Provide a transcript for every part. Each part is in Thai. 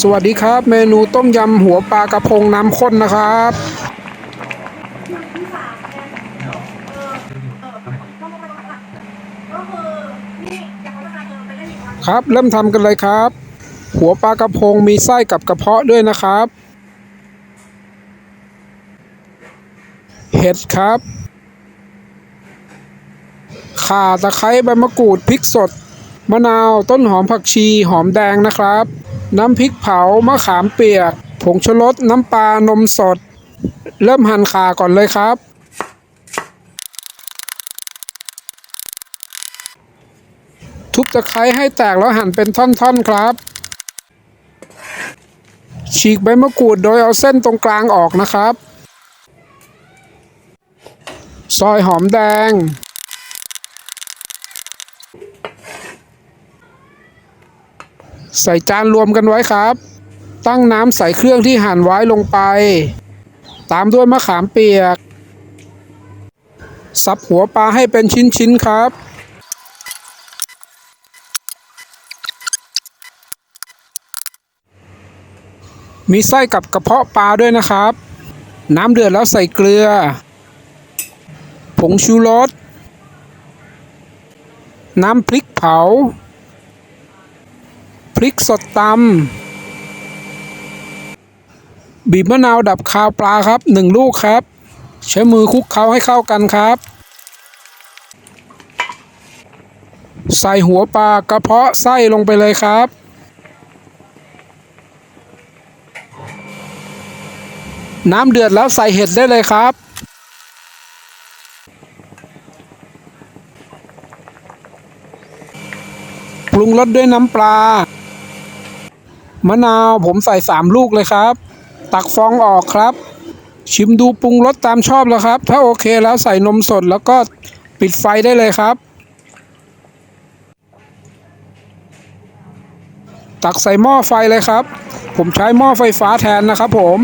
สวัสดีครับ เมนูต้มยำหัวปลากระพงน้ำข้นนะครับ ครับเริ่มทำกันเลยครับ หัวปลากระพงมีไส้กับกระเพาะด้วยนะครับ เห็ดครับ ข่าตะไคร้ใบมะกรูดพริกสด มะนาวต้นหอมผักชีหอมแดงนะครับ น้ำพริกเผามะขามเปียก ผงชูรสน้ำปลานมสด เริ่มหั่นขาก่อนเลยครับ ทุบตะไคร้ให้แตกแล้วหั่นเป็นท่อนๆครับ ฉีกใบมะกรูดโดยเอาเส้นตรงกลางออกนะครับ ซอยหอมแดง ใส่จานรวมกันไว้ครับ ตั้งน้ำใส่เครื่องที่หั่นไว้ลงไป ตามด้วยมะขามเปียก สับหัวปลาให้เป็นชิ้นๆครับมีไส้กับกระเพาะปลาด้วยนะครับ น้ำเดือดแล้วใส่เกลือ ผงชูรส น้ำพริกเผา พริกสดตำบีบมะนาวดับคาวปลาครับหนึ่งลูกครับ ใช้มือคลุกเคล้าให้เข้ากันครับ ใส่หัวปลากระเพาะไส้ลงไปเลยครับน้ำเดือดแล้วใส่เห็ดได้เลยครับ ปรุงรสด้วยน้ำปลา มะนาวผมใส่สามลูกเลยครับ ตักฟองออกครับ ชิมดูปรุงรสตามชอบแล้วครับ ถ้าโอเคแล้วใส่นมสดแล้วก็ปิดไฟได้เลยครับ ตักใส่หม้อไฟเลยครับ ผมใช้หม้อไฟฟ้าแทนนะครับผม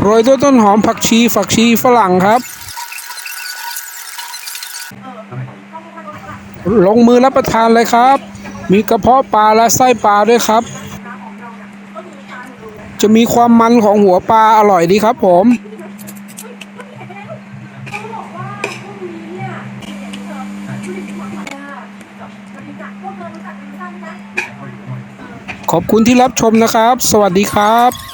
โรยด้วยต้นหอมผักชีฝักชีฝรั่งครับ ลงมือรับประทานเลยครับ มีกระเพาะปลาและไส้ปลาด้วยครับ จะมีความมันของหัวปลาอร่อยดีครับผมขอบคุณที่รับชมนะครับ สวัสดีครับ